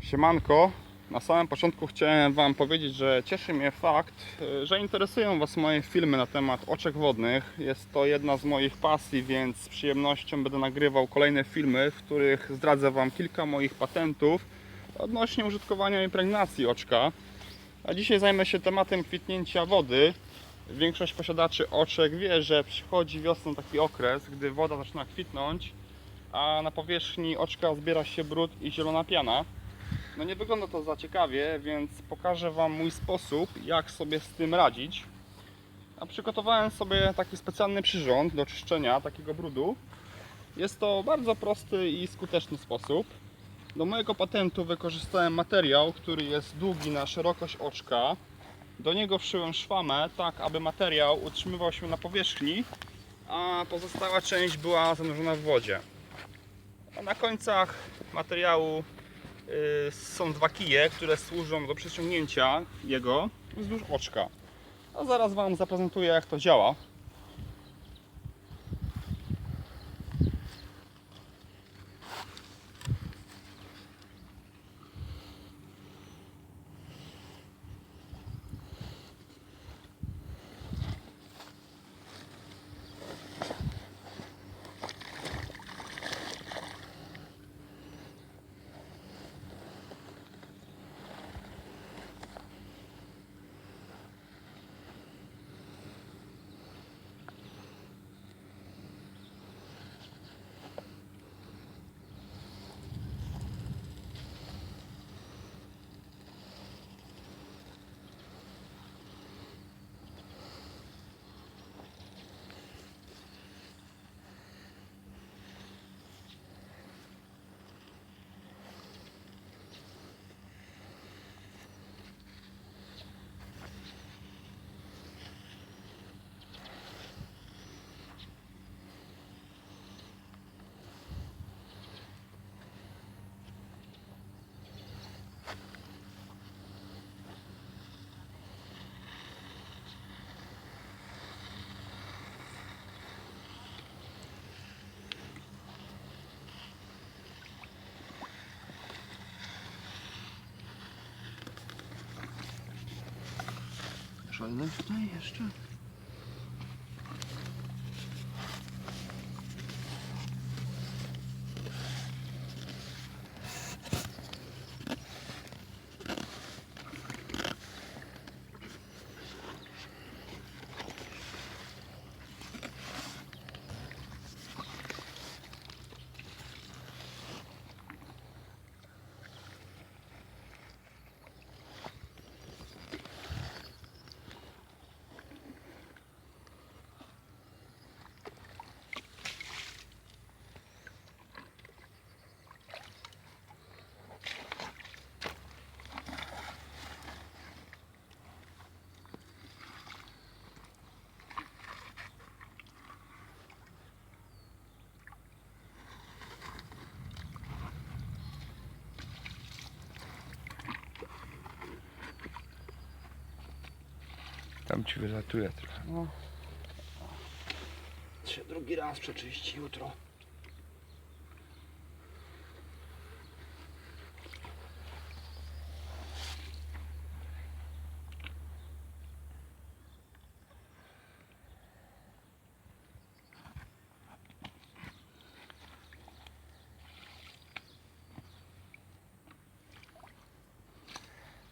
Siemanko. Na samym początku chciałem Wam powiedzieć, że cieszy mnie fakt, y, że interesują Was moje filmy na temat oczek wodnych. Jest to jedna z moich pasji, więc z przyjemnością będę nagrywał kolejne filmy, w których zdradzę Wam kilka moich patentów odnośnie użytkowania impregnacji oczka. A dzisiaj zajmę się tematem kwitnięcia wody. Większość posiadaczy oczek wie, że przychodzi wiosną taki okres, gdy woda zaczyna kwitnąć, a na powierzchni oczka zbiera się brud i zielona piana. No nie wygląda to za ciekawie, więc pokażę Wam mój sposób, jak sobie z tym radzić. A przygotowałem sobie taki specjalny przyrząd do czyszczenia takiego brudu. Jest to bardzo prosty i skuteczny sposób. Do mojego patentu wykorzystałem materiał, który jest długi na szerokość oczka. Do niego wszyłem szwamę, tak aby materiał utrzymywał się na powierzchni, a pozostała część była zanurzona w wodzie. A na końcach materiału są dwa kije, które służą do przyciągnięcia jego wzdłuż oczka. A zaraz Wam zaprezentuję jak to działa. Szalne tutaj jeszcze? Tam ci wylatuje trochę. No. Drugi raz przeczyści jutro.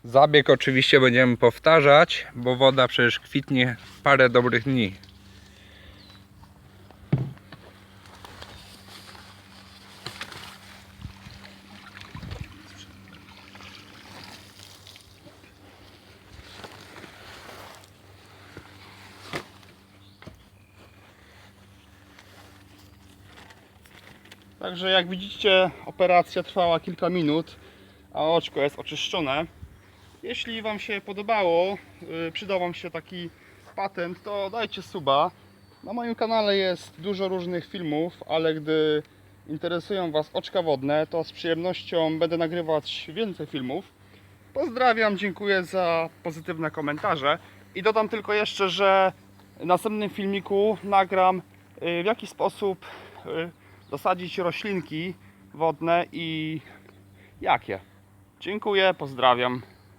Zabieg oczywiście będziemy powtarzać, bo woda przecież kwitnie parę dobrych dni. Także jak widzicie, operacja trwała kilka minut, a oczko jest oczyszczone. Jeśli Wam się podobało, yy, przydał Wam się taki patent, to dajcie suba. Na moim kanale jest dużo różnych filmów, ale gdy interesują Was oczka wodne, to z przyjemnością będę nagrywać więcej filmów. Pozdrawiam, dziękuję za pozytywne komentarze i dodam tylko jeszcze, że w następnym filmiku nagram yy, w jaki sposób yy, dosadzić roślinki wodne i jakie. Dziękuję, pozdrawiam.